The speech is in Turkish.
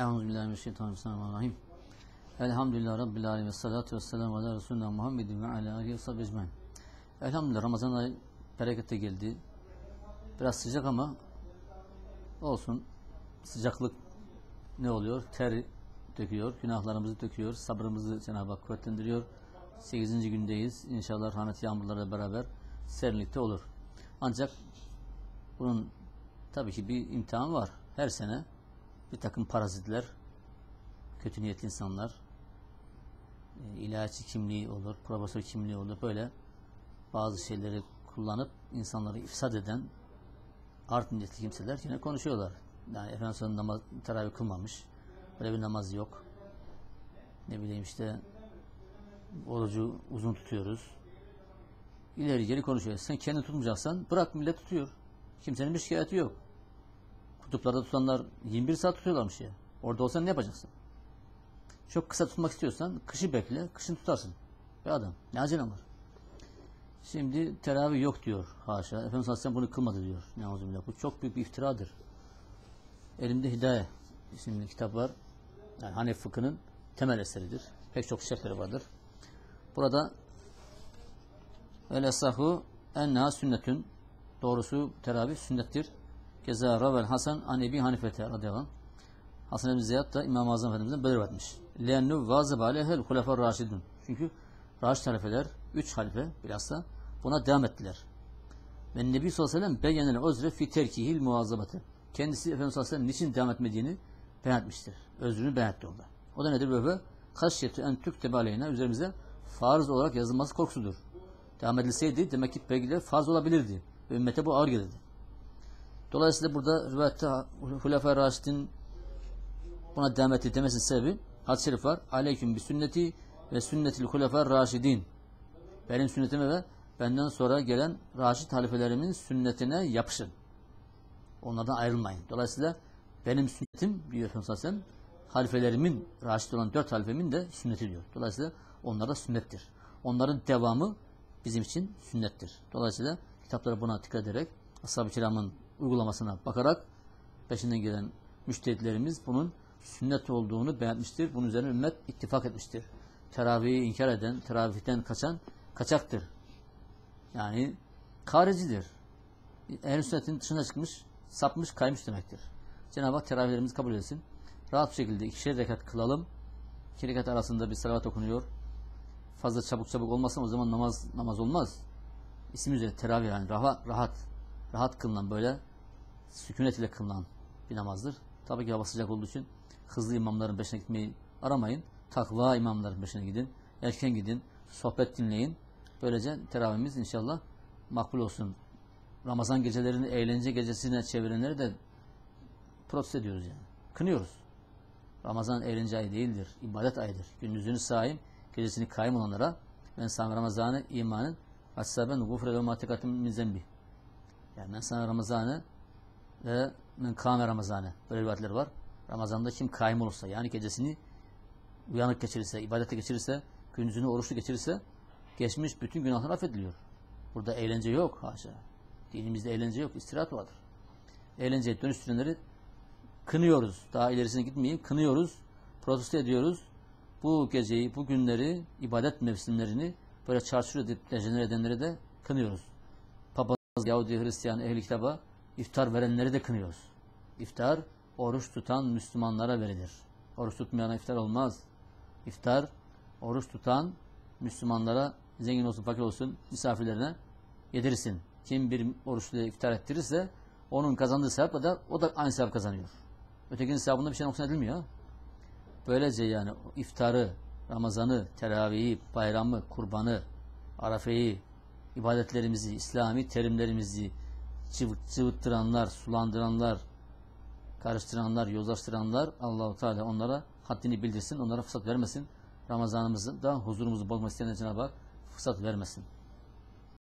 Euzubillahimineşşeytanirracim. Elhamdülillah Rabbil alemin ve salatu ve selamu ala Resulina Muhammedin ve ala alihi ve sahibi ecmain. Elhamdülillah Ramazan ayı berekette geldi. Biraz sıcak ama olsun. Sıcaklık ne oluyor? Ter döküyor, günahlarımızı döküyor, sabrımızı Cenab-ı Hak kuvvetlendiriyor. 8. gündeyiz. İnşallah rahmet yağmurlarla beraber serinlikte olur. Ancak bunun tabii ki bir imtihan var. Her sene bir takım parazitler, kötü niyetli insanlar, e, ilaççı kimliği olur, profesör kimliği olur. Böyle bazı şeyleri kullanıp insanları ifsad eden art niyetli kimseler yine konuşuyorlar. Yani Efendimiz namaz, teravih kılmamış. Böyle bir namaz yok. Ne bileyim işte orucu uzun tutuyoruz. İleri geri konuşuyor. Sen kendi tutmayacaksan bırak millet tutuyor. Kimsenin bir şikayeti yok. Kutuplarda tutanlar 21 saat tutuyorlarmış ya. Orada olsan ne yapacaksın? Çok kısa tutmak istiyorsan kışı bekle, kışın tutarsın. Be adam, ne acelem var? Şimdi teravih yok diyor haşa. Efendimiz Aleyhisselam bunu kılmadı diyor. Neuzubillah. Bu çok büyük bir iftiradır. Elimde Hidaye isimli kitap var. Yani Hanefi fıkhının temel eseridir. Pek çok şerhleri vardır. Burada el esahu enna sünnetün doğrusu teravih sünnettir. Keza Ravel Hasan an Ebi Hanifete radıyallahu anh. Hasan ibn Ziyad da İmam-ı Azam Efendimiz'den böyle etmiş. Lennu vazıb aleyhel hulefa raşidun. Çünkü Raşid halifeler, üç halife bilhassa buna devam ettiler. Ve Nebi sallallahu aleyhi ve sellem özre fi terkihil muazzabatı. Kendisi Efendimiz sallallahu aleyhi ve niçin devam etmediğini beyan etmiştir. Özrünü beyan etti orada. O da nedir böyle? Kaşyetü en tüktebe aleyna üzerimize farz olarak yazılması korkusudur. Devam edilseydi demek ki belki farz olabilirdi. Ve ümmete bu ağır gelirdi. Dolayısıyla burada rivayette Hulefai Raşid'in buna devam etti demesinin sebebi hadis-i şerif var. Aleyküm bi sünneti ve sünnetil Hulefai Raşidin. Benim sünnetime ve benden sonra gelen Raşid halifelerimin sünnetine yapışın. Onlardan ayrılmayın. Dolayısıyla benim sünnetim diyor Efendimiz Aleyhisselam halifelerimin, Raşid olan dört halifemin de sünneti diyor. Dolayısıyla onlar da sünnettir. Onların devamı bizim için sünnettir. Dolayısıyla kitaplara buna dikkat ederek Ashab-ı Kiram'ın uygulamasına bakarak peşinden gelen müştehitlerimiz bunun sünnet olduğunu beğenmiştir. Bunun üzerine ümmet ittifak etmiştir. Teravihi inkar eden, teravihten kaçan kaçaktır. Yani karicidir. Ehl-i sünnetin dışına çıkmış, sapmış, kaymış demektir. Cenab-ı Hak teravihlerimizi kabul etsin. Rahat bir şekilde ikişer rekat kılalım. İki rekat arasında bir salavat okunuyor. Fazla çabuk çabuk olmazsa o zaman namaz namaz olmaz. İsim üzere teravih yani rahat, rahat, rahat kılınan böyle sükunet ile kılınan bir namazdır. Tabii ki hava sıcak olduğu için hızlı imamların peşine gitmeyi aramayın. Takva imamların peşine gidin. Erken gidin. Sohbet dinleyin. Böylece teravihimiz inşallah makbul olsun. Ramazan gecelerini eğlence gecesine çevirenleri de protesto ediyoruz yani. Kınıyoruz. Ramazan eğlence ayı değildir. ibadet ayıdır. Gündüzünü saim, gecesini kaim olanlara ben sana Ramazan'ı imanın Hasaben gufre ve matikatim min zembi. Yani ben sana Ramazan'ı ve men kâme Ramazan'ı. Böyle rivayetler var. Ramazan'da kim kaim olursa yani gecesini uyanık geçirirse, ibadete geçirirse, gündüzünü oruçlu geçirirse geçmiş bütün günahlar affediliyor. Burada eğlence yok haşa. Dinimizde eğlence yok, istirahat vardır. Eğlenceye dönüştürenleri kınıyoruz. Daha ilerisine gitmeyin, kınıyoruz, protesto ediyoruz. Bu geceyi, bu günleri, ibadet mevsimlerini böyle çarşur edip dejenere edenleri de kınıyoruz. Papaz, Yahudi, Hristiyan, ehli kitaba iftar verenleri de kınıyoruz. İftar, oruç tutan Müslümanlara verilir. Oruç tutmayana iftar olmaz. İftar, oruç tutan Müslümanlara zengin olsun, fakir olsun, misafirlerine yedirirsin. Kim bir oruçlu iftar ettirirse onun kazandığı sevapla da o da aynı sevap kazanıyor. Ötekinin sevabında bir şey noksan edilmiyor. Böylece yani iftarı, Ramazan'ı, teravihi, bayramı, kurbanı, arafeyi, ibadetlerimizi, İslami terimlerimizi cıvıt, cıvıttıranlar, sulandıranlar, karıştıranlar, yozlaştıranlar Allahu Teala onlara haddini bildirsin, onlara fırsat vermesin. Ramazanımızı da huzurumuzu bozmak isteyen Cenab-ı Hak fırsat vermesin.